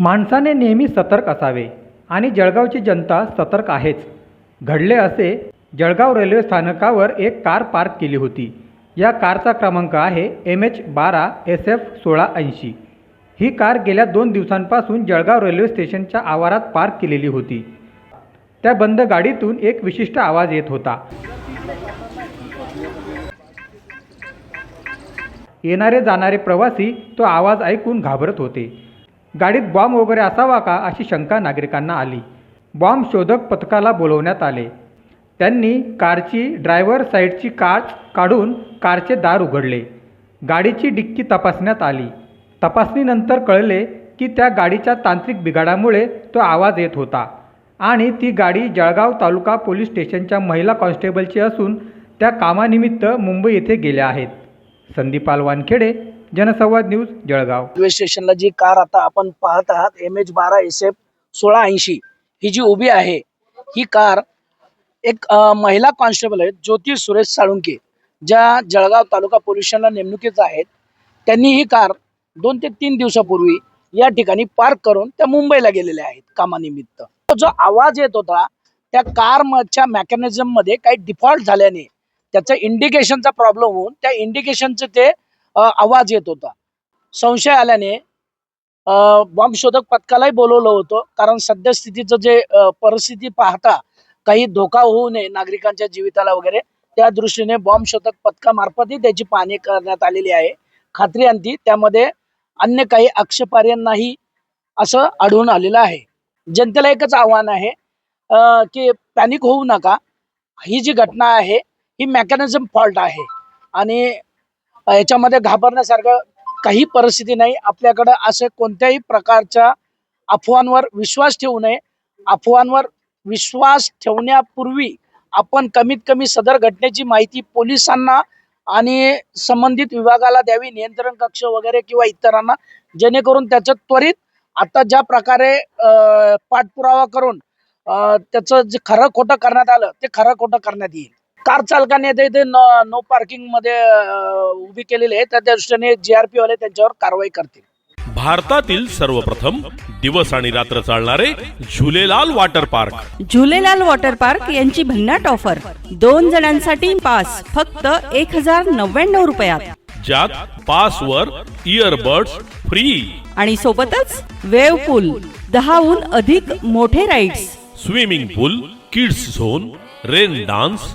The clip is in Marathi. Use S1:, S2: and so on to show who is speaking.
S1: माणसाने नेहमी सतर्क असावे आणि जळगावची जनता सतर्क आहेच. घडले असे जळगाव रेल्वे स्थानकावर एक कार पार्क केली होती. या कारचा क्रमांक आहे एम एच बारा एस एफ सोळा ऐंशी. ही कार गेल्या दोन दिवसांपासून जळगाव रेल्वे स्टेशनच्या आवारात पार्क केलेली होती. त्या बंद गाडीतून एक विशिष्ट आवाज येत होता. येणारे जाणारे प्रवासी तो आवाज ऐकून घाबरत होते. गाडीत बॉम्ब वगैरे असावा का अशी शंका नागरिकांना आली. बॉम्ब शोधक पथकाला बोलवण्यात आले. त्यांनी कारची ड्रायव्हर साईडची काच काढून कारचे दार उघडले. गाडीची डिक्की तपासण्यात आली. तपासणीनंतर कळले की त्या गाडीच्या तांत्रिक बिघाडामुळे तो आवाज येत होता आणि ती गाडी जळगाव तालुका पोलीस स्टेशनच्या महिला कॉन्स्टेबलची असून त्या कामानिमित्त मुंबई येथे गेल्या आहेत. संदीपाल वानखेडे जनसंवाद न्यूज जळगाव.
S2: रेल्वे स्टेशनला जी कार आता आपण पाहत आहात एम एच बारा एस एफ सोळा ऐंशी ही जी उभी आहे ही कार एक अ, महिला कॉन्स्टेबल आहेत ज्योती सुरेश साळुंके ज्या जळगाव तालुका पोलीस नेमणुकीच आहेत. त्यांनी ही कार दोन ते तीन दिवसापूर्वी या ठिकाणी पार्क करून त्या मुंबईला गेलेल्या आहेत कामानिमित्त. तो जो आवाज येत होता त्या कारच्या मेकॅनिझममध्ये काही डिफॉल्ट झाल्याने त्याचा इंडिकेशनचा प्रॉब्लेम होऊन त्या इंडिकेशनचं ते आवाज येत होता. संशय आल्याने अ, बॉम्ब शोधक पथकालाही बोलवलं होतं. कारण सद्यस्थितीचं जे परिस्थिती पाहता काही धोका होऊ नये नागरिकांच्या जीविताला वगैरे त्या दृष्टीने बॉम्ब शोधक पथकामार्फतही त्याची पाहणी करण्यात आलेली आहे. खात्री आणती त्यामध्ये अन्य काही आक्षेपार्यांनाही नाही असं आढळून आलेलं आहे. जनतेला एकच आव्हान आहे की पॅनिक होऊ नका. ही जी घटना आहे ही मेकॅनिझम फॉल्ट आहे. आणि याच्यामध्ये घाबरण्यासारखं काही परिस्थिती नाही. आपल्याकडं असे कोणत्याही प्रकारच्या अफवांवर विश्वास ठेवू नये. अफवांवर विश्वास ठेवण्यापूर्वी आपण कमीत कमी सदर घटनेची माहिती पोलिसांना आणि संबंधित विभागाला द्यावी नियंत्रण कक्ष वगैरे किंवा इतरांना जेणेकरून त्याचं त्वरित आता ज्या प्रकारे पाठपुरावा करून त्याचं जे खरं खोटं करण्यात आलं ते खरं खोटं करण्यात येईल. कार चालकाने आता इथे नो नो पार्किंगमध्ये अ, उभी केलेली आहे त्या दृष्टीने जीआरपी वाले त्यांच्यावर कारवाई करतील.
S3: भारतातील सर्वप्रथम दिवस आणि रात्र चालणारे Jhulelal water park.
S4: Jhulelal water park यांची भन्नाट ऑफर. दोन जणांसाठी पास फक्त एक हजार नव्याण्णव रुपयात.
S3: ज्यात पासवर इयरबड्स फ्री
S4: आणि सोबतच वेव पूल दहाहून अधिक मोठे rides
S3: swimming pool kids zone rain dance